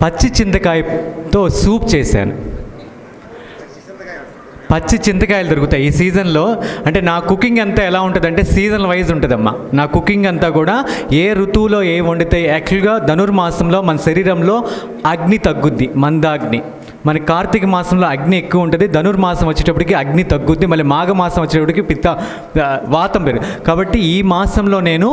పచ్చి చింతకాయతో సూప్ చేశాను. పచ్చి చింతకాయలు దొరుకుతాయి. ఈ సీజన్లో అంటే నా కుకింగ్ అంతా ఎలా ఉంటుందంటే సీజన్ వైజ్ ఉంటుందమ్మా. నా కుకింగ్ అంతా కూడా ఏ ఋతువులో ఏ వండితే యాక్చువల్గా ధనుర్మాసంలో మన శరీరంలో అగ్ని తగ్గుద్ది మందాగ్ని. మన కార్తీక మాసంలో అగ్ని ఎక్కువ ఉంటుంది ధనుర్మాసం వచ్చేటప్పటికి అగ్ని తగ్గుద్ది మళ్ళీ మాఘమాసం వచ్చేటప్పటికి పిత్త వాతం పెరుగు కాబట్టి ఈ మాసంలో నేను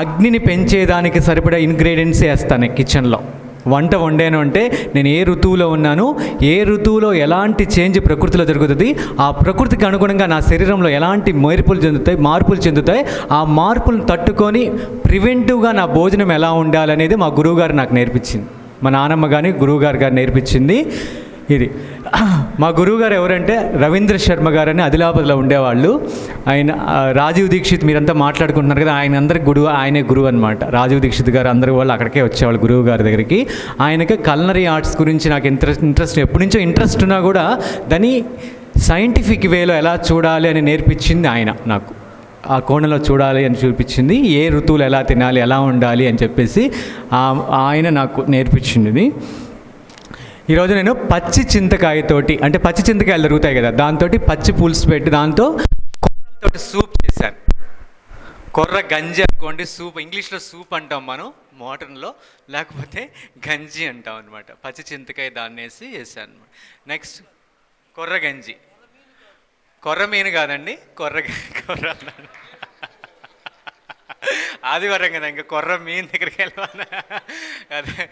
అగ్నిని పెంచేదానికి సరిపడా ఇంగ్రీడియంట్స్ వేస్తాను కిచెన్లో. వంట వండాను అంటే నేను ఏ ఋతువులో ఉన్నాను ఏ ఋతువులో ఎలాంటి చేంజ్ ప్రకృతిలో జరుగుతుంది ఆ ప్రకృతికి అనుగుణంగా నా శరీరంలో ఎలాంటి మార్పులు చెందుతాయి మార్పులు చెందుతాయి ఆ మార్పులను తట్టుకొని ప్రివెంటివ్గా నా భోజనం ఎలా ఉండాలనేది మా గురువుగారు నాకు నేర్పించింది. మా నానమ్మ కానీ గురువుగారు గారు నేర్పించింది ఇది. మా గురువుగారు ఎవరంటే రవీంద్ర శర్మ గారు అని ఆదిలాబాద్లో ఉండేవాళ్ళు. ఆయన రాజీవ్ దీక్షిత్ మీరంతా మాట్లాడుకుంటున్నారు కదా ఆయన అందరికి గురువు ఆయనే గురువు అనమాట రాజీవ్ దీక్షిత్ గారు అందరి వాళ్ళు అక్కడికే వచ్చేవాళ్ళు గురువు గారి దగ్గరికి. ఆయనకి కల్నరీ ఆర్ట్స్ గురించి నాకు ఇంట్రెస్ట్ ఇంట్రెస్ట్ ఎప్పటి నుంచో ఇంట్రెస్ట్ ఉన్నా కూడా దాన్ని సైంటిఫిక్ వేలో ఎలా చూడాలి అని నేర్పించింది ఆయన నాకు. ఆ కోణంలో చూడాలి అని చూపించింది ఏ ఋతువులు ఎలా తినాలి ఎలా ఉండాలి అని చెప్పేసి ఆ- ఆయన నాకు నేర్పించింది. ఈరోజు నేను పచ్చి చింతకాయతోటి అంటే పచ్చి చింతకాయలు దొరుకుతాయి కదా దాంతో పచ్చి పులుసు పెట్టి దాంతో కొర్రలతోటి సూప్ చేశాను. కొర్ర గంజి అనుకోండి సూప్ ఇంగ్లీష్లో సూప్ అంటాం మనం మోడర్న్లో లేకపోతే గంజి అంటాం అనమాట పచ్చి చింతకాయ దాన్ని వేసి వేసాను అనమాట నెక్స్ట్ కొర్ర గంజి. కొర్ర మీను కాదండి కొర్ర కొర్ర ఆదివారం కదా ఇంకా కొర్ర మీ దగ్గరికి వెళ్ళాను అదే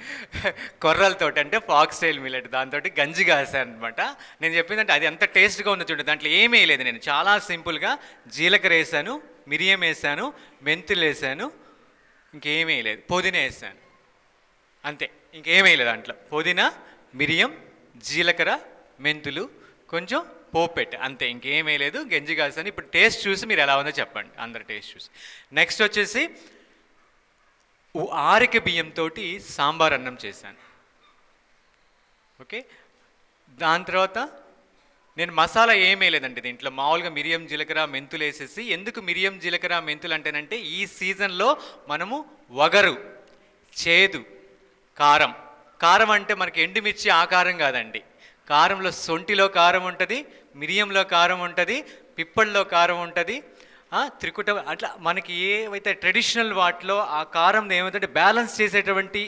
కొర్రలతోటి అంటే ఫాక్స్ స్టైల్ మిల్లెట్ దాంతో గంజి కాసాను అనమాట నేను చెప్పిందంటే అది ఎంత టేస్ట్గా ఉందో చూడండి. దాంట్లో ఏమీ లేదు నేను. చాలా సింపుల్గా జీలకర్ర వేసాను మిరియం వేసాను మెంతులు వేసాను ఇంకేమీ లేదు పుదీనా వేసాను. అంతే. ఇంకేమీ లేదు దాంట్లో. పుదీనా మిరియం జీలకర్ర మెంతులు కొంచెం పోపెట్ అంతే ఇంకేమీ లేదు. గంజి కాసాను ఇప్పుడు టేస్ట్ చూసి మీరు ఎలా ఉందో చెప్పండి. అందరు టేస్ట్ చూసి. నెక్స్ట్ వచ్చేసి ఆరిక బియ్యంతో సాంబార్ అన్నం చేశాను. ఓకే? దాని తర్వాత నేను మసాలా ఏమీ లేదండి దీంట్లో. మామూలుగా మిరియం జీలకర్ర మెంతులు వేసేసి ఎందుకు మిరియం జీలకర్ర మెంతులు అంటేనంటే ఈ సీజన్లో మనము వగరు చేదు కారం. కారం అంటే మనకి ఎండుమిర్చి ఆ కారం కాదండి. కారంలో సొంటిలో కారం ఉంటుంది మిరియంలో కారం ఉంటుంది పిప్పల్లో కారం ఉంటుంది త్రికుట అట్లా మనకి ఏవైతే ట్రెడిషనల్ వాటిలో ఆ కారం ఏమైతే బ్యాలెన్స్ చేసేటువంటి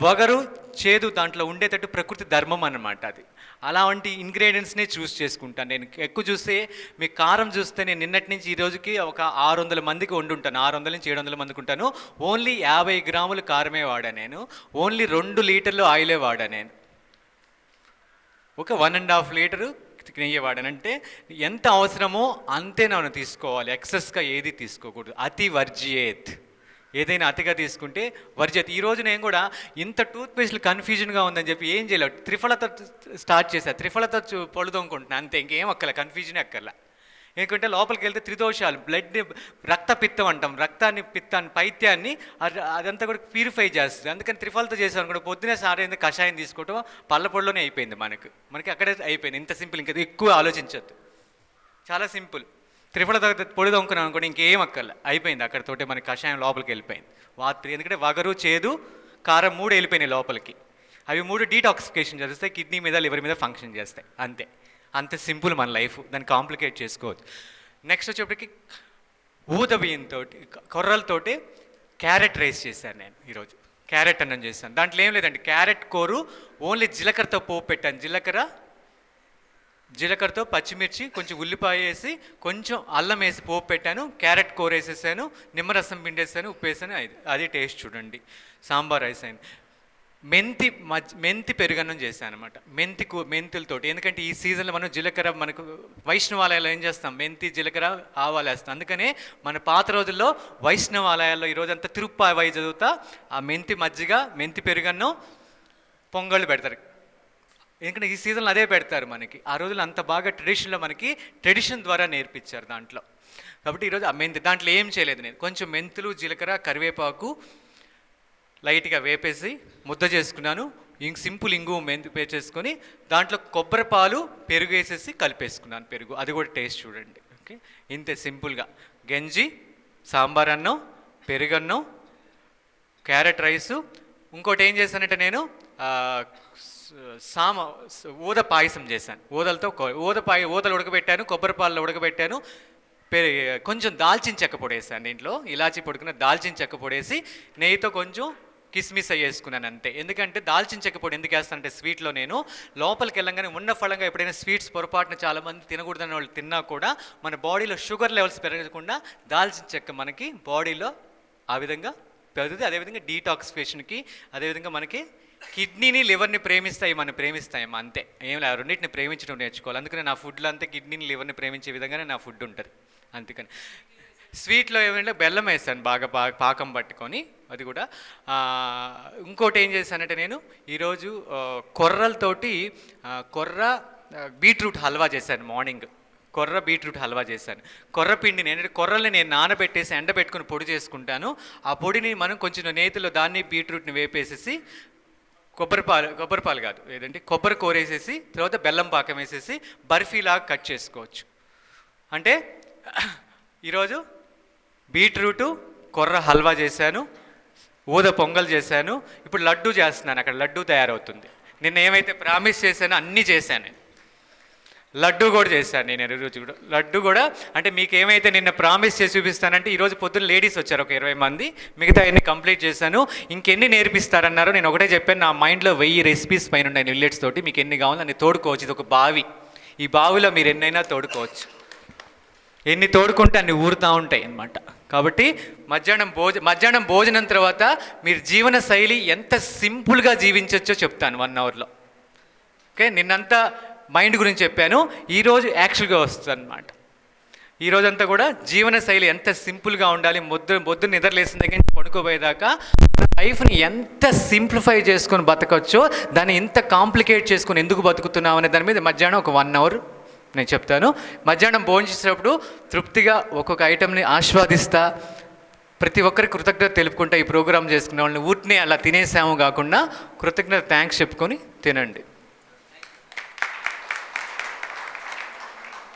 వగరు చేదు దాంట్లో ఉండేటట్టు ప్రకృతి ధర్మం అన్నమాట అది. అలాంటి ఇంగ్రీడియంట్స్నే చూస్ చేసుకుంటాను. నేను ఎక్కువ చూస్తే మీ కారం చూస్తే నేను నిన్నటి నుంచి ఈ రోజుకి ఒక ఆరు వందల మందికి వండుంటాను. ఆరు వందల నుంచి ఏడు వందల మందికి ఉంటాను. ఓన్లీ యాభై గ్రాములు కారమే వాడా నేను. ఓన్లీ రెండు లీటర్లు ఆయిలే వాడా నేను. ఒక వన్ అండ్ హాఫ్ లీటరు నెయ్యి అంటే ఎంత అవసరమో అంతే నన్ను తీసుకోవాలి. ఎక్సెస్గా ఏది తీసుకోకూడదు. అతి వర్జియేత్. ఏదైనా అతిగా తీసుకుంటే వర్జిత్ ఈ రోజు నేను కూడా ఇంత టూత్పేస్ట్లు కన్ఫ్యూజన్గా ఉందని చెప్పి ఏం చేయలేదు త్రిఫలతో స్టార్ట్ చేశా. త్రిఫలతో చూ- పళ్ళు తోముకుంటున్నా. అంతే. ఇంకేం అక్కర్లే. కన్ఫ్యూజనే అక్కర్లే. ఎందుకంటే లోపలికి వెళ్తే త్రిదోషాలు బ్లడ్ రక్త పిత్తం అంటాం. రక్తాన్ని పిత్తాన్ని పైత్యాన్ని అదంతా కూడా ప్యూరిఫై చేస్తుంది. అందుకని త్రిఫలతో చేసాం కూడా పొద్దునే సారైంది కషాయం తీసుకోవటం పళ్ళ పొడిలోనే అయిపోయింది మనకు. మనకి అక్కడే అయిపోయింది. ఇంత సింపుల్ ఇంకా ఎక్కువ ఆలోచించద్దు. చాలా సింపుల్. త్రిఫల పొడి దొంకున్నాం అనుకోండి ఇంకేం అక్కర్లే. అయిపోయింది అక్కడతోటే మనకి కషాయం లోపలికి వెళ్ళిపోయింది. వాత్రి ఎందుకంటే వగరు చేదు కారం మూడు వెళ్ళిపోయినాయి లోపలికి. అవి మూడు డీటాక్సిఫికేషన్ చేస్తాయి కిడ్నీ మీద లివర్ మీద ఫంక్షన్ చేస్తాయి. అంతే. అంత సింపుల్ మన లైఫ్ దాన్ని కాంప్లికేట్ చేసుకోవద్దు. నెక్స్ట్ వచ్చేప్పటికి ఊద బియ్యంతో కొర్రలతోటి క్యారెట్ రైస్ చేశాను నేను ఈరోజు. క్యారెట్ అన్నం చేశాను. దాంట్లో ఏం లేదండి క్యారెట్ కూరు ఓన్లీ జీలకర్రతో పోపు పెట్టాను. జీలకర్ర జీలకర్రతో పచ్చిమిర్చి కొంచెం ఉల్లిపాయ వేసి కొంచెం అల్లం వేసి పోపు పెట్టాను. క్యారెట్ కూర వేసేసాను నిమ్మరసం పిండేసాను ఉప్పు వేసాను అది అది టేస్ట్ చూడండి. సాంబార్ రైస్ అయింది. మెంతి మజ్ మెంతి పెరుగన్నం చేశాను అనమాట మెంతి కూ మెంతులతోటి. ఎందుకంటే ఈ సీజన్లో మనం జీలకర్ర మనకు వైష్ణవాలయాల్లో ఏం చేస్తాం? మెంతి జీలకర్ర ఆవాలు వేస్తాం. అందుకనే మన పాత రోజుల్లో వైష్ణవాలయాల్లో ఈ రోజంతా తిరుప్పావై చదువుతా ఆ మెంతి మజ్జిగ మెంతి పెరుగన్నం పొంగళ్ళు పెడతారు. ఎందుకంటే ఈ సీజన్లో అదే పెడతారు మనకి. ఆ రోజులు అంత బాగా ట్రెడిషన్లో మనకి ట్రెడిషన్ ద్వారా నేర్పించారు దాంట్లో. కాబట్టి ఈరోజు ఆ మెంతి దాంట్లో ఏం చేయలేదు నేను. కొంచెం మెంతులు జీలకర్ర కరివేపాకు లైట్గా వేపేసి ముద్ద చేసుకున్నాను. ఇంక సింపుల్ ఇంగు మెంతి పే చేసుకొని దాంట్లో కొబ్బరి పాలు పెరుగు వేసేసి కలిపేసుకున్నాను పెరుగు. అది కూడా టేస్ట్ చూడండి. ఓకే? ఇంతే సింపుల్గా. గంజి సాంబార్ అన్నం పెరుగన్నం క్యారెట్ రైసు. ఇంకోటి ఏం చేశానంటే నేను సామ ఊద పాయసం చేశాను. ఊదలతో ఊద పాయ ఊదలు ఉడకబెట్టాను కొబ్బరి పాలలో ఉడకబెట్టాను పెరి కొంచెం దాల్చిన చెక్క పొడేసాను దీంట్లో. ఇలాచి పొడుకున్న దాల్చిన చెక్క పొడేసి నెయ్యితో కొంచెం కిస్మిస్ అయ్యి వేసుకున్నాను అంతే ఎందుకంటే దాల్చిన చెక్క పొడి ఎందుకు వేస్తానంటే స్వీట్లో నేను లోపలికి వెళ్ళంగానే ఉన్న ఫలంగా ఎప్పుడైనా స్వీట్స్ పొరపాటున చాలామంది తినకూడదని వాళ్ళు తిన్నా కూడా మన బాడీలో షుగర్ లెవెల్స్ పెరగకుండా దాల్చిన చెక్క మనకి బాడీలో ఆ విధంగా పెరుగుతుంది. అదేవిధంగా డీటాక్సిఫికేషన్కి అదేవిధంగా మనకి కిడ్నీని లివర్ని ప్రేమిస్తాయి మనం ప్రేమిస్తాయి అంతే. ఏం లేదు రెండింటిని ప్రేమించడం నేర్చుకోవాలి. అందుకని నా ఫుడ్లో అంతే కిడ్నీని లివర్ని ప్రేమించే విధంగానే నా ఫుడ్ ఉంటుంది. అందుకని స్వీట్లో ఏమంటే బెల్లం వేస్తాను బాగా బాగా పాకం పట్టుకొని. అది కూడా. ఇంకోటి ఏం చేశానంటే నేను ఈరోజు కొర్రలతోటి కొర్ర బీట్రూట్ హల్వా చేశాను మార్నింగ్. కొర్ర బీట్రూట్ హల్వా చేశాను. కొర్ర పిండిని ఏంటంటే కొర్రల్ని నేను నానబెట్టేసి ఎండబెట్టుకుని పొడి చేసుకుంటాను. ఆ పొడిని మనం కొంచెం నేతిలో దాన్ని బీట్రూట్ని వేపేసేసి కొబ్బరిపాలు కొబ్బరిపాలు కాదు ఏదంటే కొబ్బరి కోరేసేసి తర్వాత బెల్లం పాకం వేసేసి బర్ఫీలాగా కట్ చేసుకోవచ్చు. అంటే ఈరోజు బీట్రూటు కొర్ర హల్వా చేశాను. ఊద పొంగల్ చేశాను ఇప్పుడు లడ్డు చేస్తున్నాను అక్కడ లడ్డు తయారవుతుంది. నిన్న ఏమైతే ప్రామిస్ చేశానో అన్నీ చేశాను లడ్డు కూడా చేశాను నేను ఈరోజు కూడా. లడ్డు కూడా అంటే మీకు ఏమైతే నిన్న ప్రామిస్ చేసి చూపిస్తానంటే ఈరోజు పొద్దున్న లేడీస్ వచ్చారు ఒక ఇరవై మంది మిగతా ఎన్ని కంప్లీట్ చేశాను. ఇంకెన్ని నేర్పిస్తారన్నారో నేను ఒకటే చెప్పాను నా మైండ్లో వెయ్యి రెసిపీస్ పైన ఉన్నాయి మిల్లెట్స్ తోటి మీకు ఎన్ని కావాలో అన్ని తోడుకోవచ్చు ఇది ఒక బావి. ఈ బావిలో మీరు ఎన్నైనా తోడుకోవచ్చు. ఎన్ని తోడుకుంటే అన్ని ఊరుతూ ఉంటాయి అన్నమాట. కాబట్టి మధ్యాహ్నం భోజ మధ్యాహ్నం భోజనం తర్వాత మీరు జీవన శైలి ఎంత సింపుల్గా జీవించవచ్చో చెప్తాను వన్ అవర్లో. ఓకే? నిన్నంతా మైండ్ గురించి చెప్పాను. ఈరోజు యాక్చువల్గా వస్తుంది అనమాట ఈ రోజంతా కూడా జీవన శైలి ఎంత సింపుల్గా ఉండాలి మొద్దు మొద్దు నిద్రలేసిన దగ్గర నుంచి పడుకోపోయేదాకా లైఫ్ని ఎంత సింప్లిఫై చేసుకొని బతకచ్చో దాన్ని ఎంత కాంప్లికేట్ చేసుకొని ఎందుకు బతుకుతున్నాం అనే దాని మీద మధ్యాహ్నం ఒక వన్ అవర్ నేను చెప్తాను. మధ్యాహ్నం భోజనం చేసేటప్పుడు తృప్తిగా ఒక్కొక్క ఐటెంని ఆస్వాదిస్తా. ప్రతి ఒక్కరికి కృతజ్ఞత తెలుపుకుంటా ఈ ప్రోగ్రామ్ చేసుకునే వాళ్ళని. ఊటిని అలా తినేసాము కాకుండా కృతజ్ఞత థ్యాంక్స్ చెప్పుకొని తినండి.